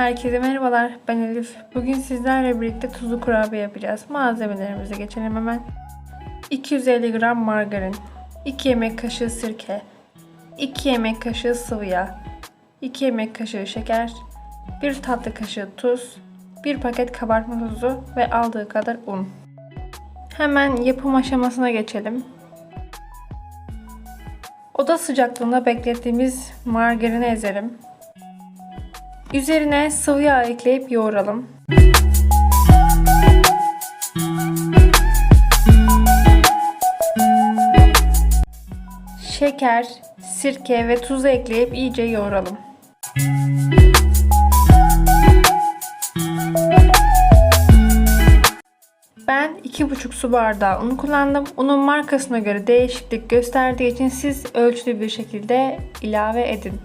Herkese merhabalar. Ben Elif. Bugün sizlerle birlikte tuzlu kurabiye yapacağız. Malzemelerimize geçelim hemen. 250 gram margarin, 2 yemek kaşığı sirke, 2 yemek kaşığı sıvı yağ, 2 yemek kaşığı şeker, 1 tatlı kaşığı tuz, 1 paket kabartma tozu ve aldığı kadar un. Hemen yapım aşamasına geçelim. Oda sıcaklığında beklettiğimiz margarini ezelim. Üzerine sıvı yağ ekleyip yoğuralım. Şeker, sirke ve tuzu ekleyip iyice yoğuralım. Ben 2,5 su bardağı un kullandım. Unun markasına göre değişiklik gösterdiği için siz ölçülü bir şekilde ilave edin.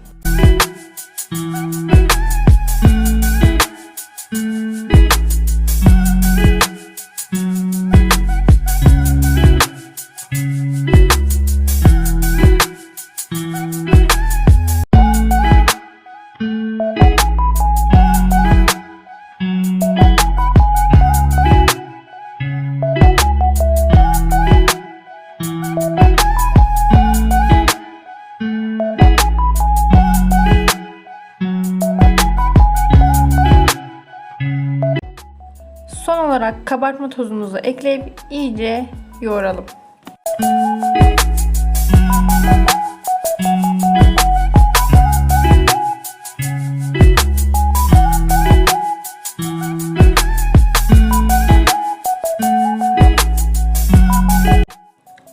Olarak kabartma tozumuzu ekleyip iyice yoğuralım.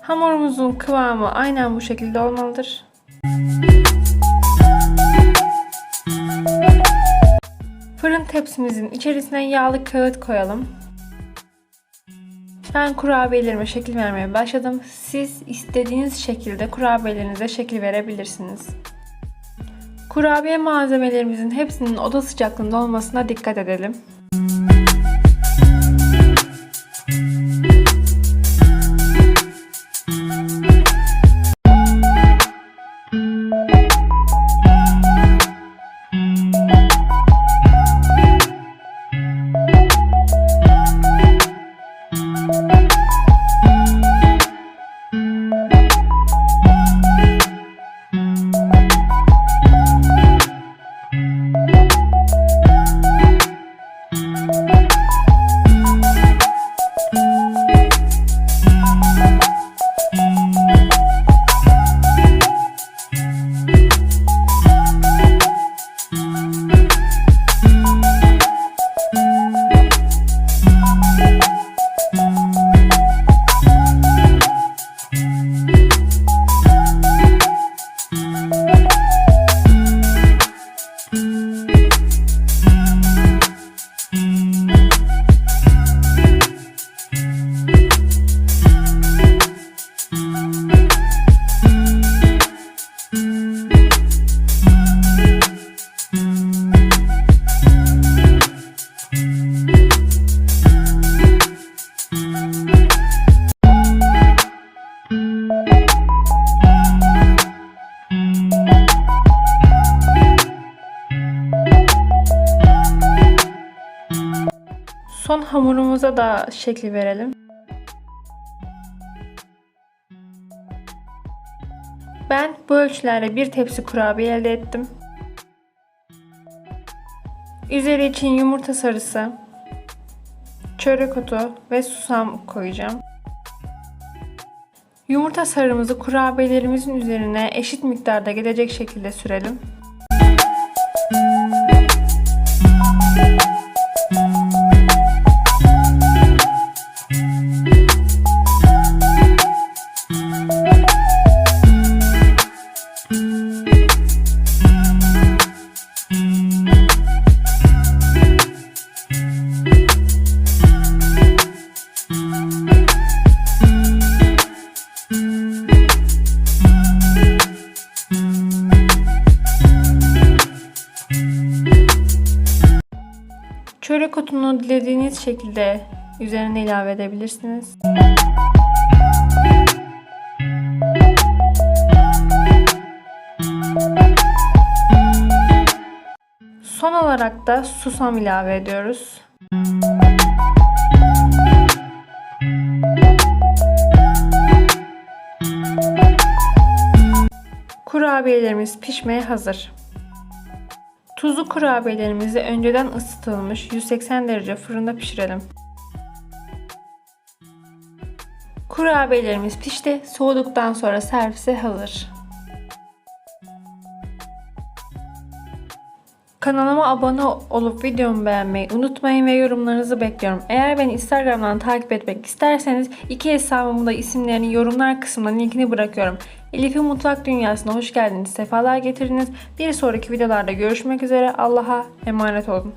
Hamurumuzun kıvamı aynen bu şekilde olmalıdır. Fırın tepsimizin içerisine yağlı kağıt koyalım. Ben kurabiyelerime şekil vermeye başladım. Siz istediğiniz şekilde kurabiyelerinize şekil verebilirsiniz. Kurabiye malzemelerimizin hepsinin oda sıcaklığında olmasına dikkat edelim. Son hamurumuza da şekli verelim. Ben bu ölçülerle bir tepsi kurabiye elde ettim. Üzeri için yumurta sarısı, çörek otu ve susam koyacağım. Yumurta sarımızı kurabiyelerimizin üzerine eşit miktarda gelecek şekilde sürelim. Çörek dilediğiniz şekilde üzerine ilave edebilirsiniz. Son olarak da susam ilave ediyoruz. Kurabiyelerimiz pişmeye hazır. Tuzlu kurabiyelerimizi önceden ısıtılmış 180 derece fırında pişirelim. Kurabiyelerimiz pişti. Soğuduktan sonra servise hazır. Kanalıma abone olup videomu beğenmeyi unutmayın ve yorumlarınızı bekliyorum. Eğer beni Instagram'dan takip etmek isterseniz iki hesabımın da isimlerini yorumlar kısmına linkini bırakıyorum. Elif'in Mutfak Dünyası'na hoş geldiniz, sefalar getirdiniz. Bir sonraki videolarda görüşmek üzere. Allah'a emanet olun.